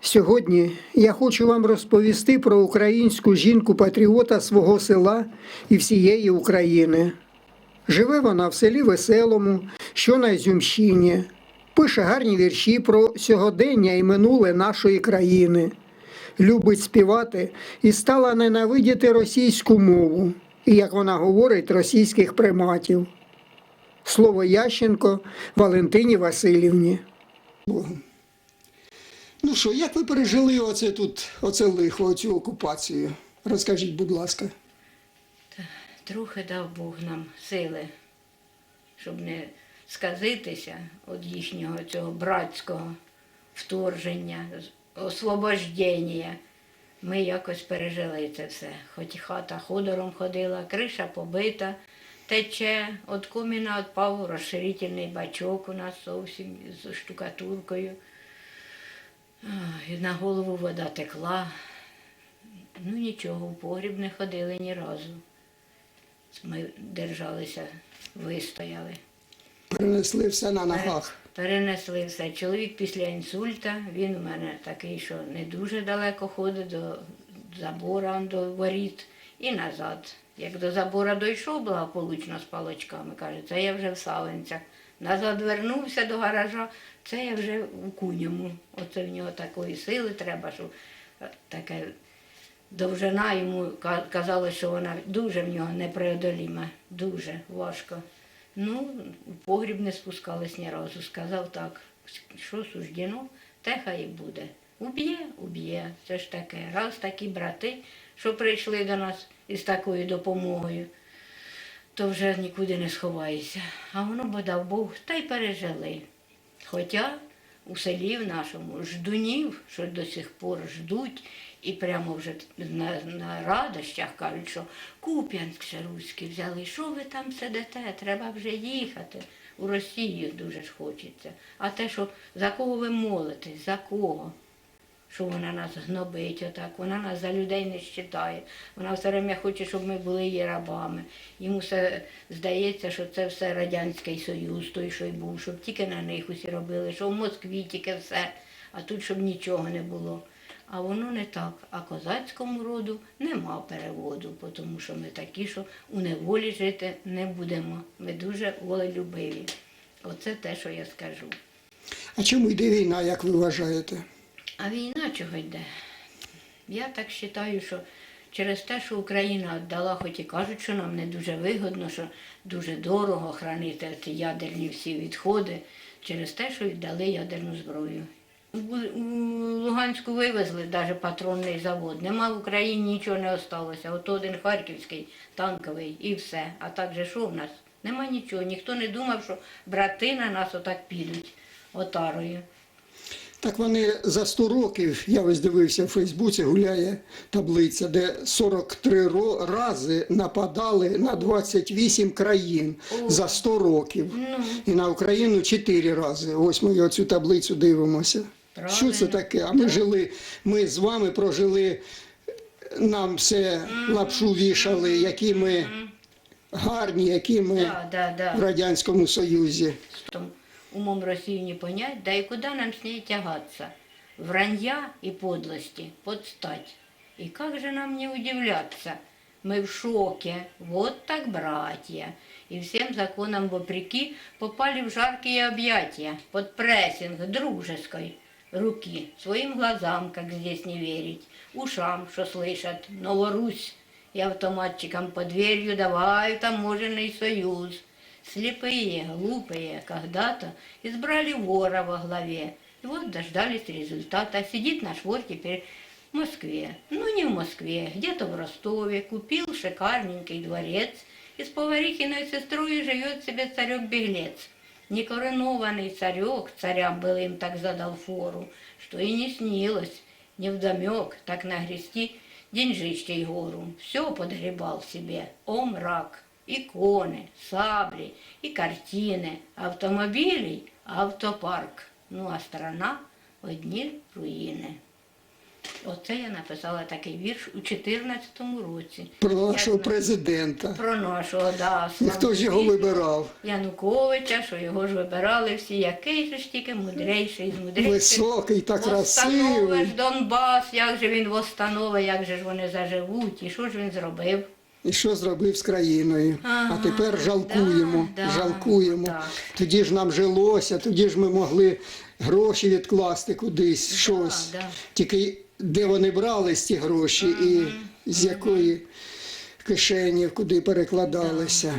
Сьогодні я хочу вам розповісти про українську жінку-патріота свого села і всієї України. Живе вона в селі Веселому, що на Ізюмщині. Пише гарні вірші про сьогодення і минуле нашої країни. Любить співати і стала ненавидіти російську мову, і, як вона говорить, російських приматів. Слово Ященко Валентині Васильівні. Ну що, як ви пережили оце тут, оце лихо, оцю окупацію? Розкажіть, будь ласка. Трохи дав Бог нам сили, щоб не сказитися від їхнього цього братського вторження, освобождення. Ми якось пережили це все. Хоч хата ходором ходила, криша побита, тече, від коміна відпав розширительний бачок у нас зовсім з штукатуркою. І на голову вода текла. Ну нічого, в погріб не ходили ні разу. Ми держалися, вистояли. Перенесли все на ногах. Перенесли все. Чоловік після інсульта, він у мене такий, що не дуже далеко ходить до забора, до воріт і назад. Як до забора дійшов благополучно з палочками, каже, це я вже в Савинцях. Назад вернувся до гаража, це я вже у куньому. Оце в нього такої сили треба, що таке довжина йому ка- казали, що вона дуже в нього непреодоліма, дуже важко. Ну, в погріб не спускались ні разу. Сказав так, що суждено, те хай буде. Уб'є, уб'є. Це ж таке. Раз такі брати, що прийшли до нас із такою допомогою, то вже нікуди не сховаєшся. А воно бо дав Бог, та й пережили. Хоча у селі в нашому ждунів, що до сих пор ждуть, і прямо вже на, на радощах кажуть, що Куп'янськ руський взяли. Що ви там сидите? Треба вже їхати. У Росію дуже ж хочеться. А те, що за кого ви молитесь, за кого? Що вона нас гнобить отак, вона нас за людей не вважає. Вона все время хоче, щоб ми були її рабами. Йому все здається, що це все Радянський Союз, той, що й був, щоб тільки на них усі робили, що в Москві тільки все, а тут щоб нічого не було. А воно не так. А козацькому роду нема переводу, тому що ми такі, що у неволі жити не будемо. Ми дуже волелюбиві. Оце те, що я скажу. А чому йде війна, як ви вважаєте? А війна чого йде? Я так вважаю, що через те, що Україна віддала, хоч і кажуть, що нам не дуже вигодно, що дуже дорого хранити ці ядерні всі відходи, через те, що віддали ядерну зброю. У Луганську вивезли навіть патронний завод. Нема в Україні нічого не осталося. От один харківський танковий і все. А так же що в нас? Нема нічого. Ніхто не думав, що брати на нас отак підуть отарою. Так вони за 100 років, я ось дивився в Фейсбуці, гуляє таблиця, де 43 ро- рази нападали на 28 країн за 100 років. Ну. І на Україну 4 рази. Ось ми оцю таблицю дивимося. Що це таке? А ми жили, ми з вами прожили, нам все лапшу вішали, які ми гарні, які ми в Радянському Союзі Там умом Россию не понять, да и куда нам с ней тягаться? Вранья и подлости подстать. И как же нам не удивляться? Мы в шоке, вот так братья. И всем законам вопреки попали в жаркие объятия, под прессинг дружеской руки, своим глазам, как здесь не верить, ушам, что слышат, Новорусь, и автоматчикам под дверью давай таможенный союз. Слепые, глупые когда-то избрали вора во главе. И вот дождались результата. Сидит наш вор теперь в Москве. Ну, не в Москве, где-то в Ростове. Купил шикарненький дворец. И с поварихиной сестрой живет себе царек-беглец. Некоронованный царек царям был им так задал фору, что и не снилось, невдомек так нагрести деньжищей гору. Все подгребал себе, о мрак, иконы, сабли и картины, автомобилей, автопарк. Ну а страна одни руины. Оце я написала такий вірш у 14-му році. Про Як нашого на- про Про нашого, да, І хто ж його славного вибирав? Януковича, що його ж вибирали всі, який же ж тільки мудрейший з мудрейших. Високий та Восстановиш красивий. Донбас, як же він восстановить, як же ж вони заживуть, і що ж він зробив? І що зробив з країною? А тепер жалкуємо, да, да, жалкуємо. так. Тоді ж нам жилося, тоді ж ми могли гроші відкласти кудись, щось. да. Тільки де вони брали ці гроші і з якої кишені, куди перекладалися.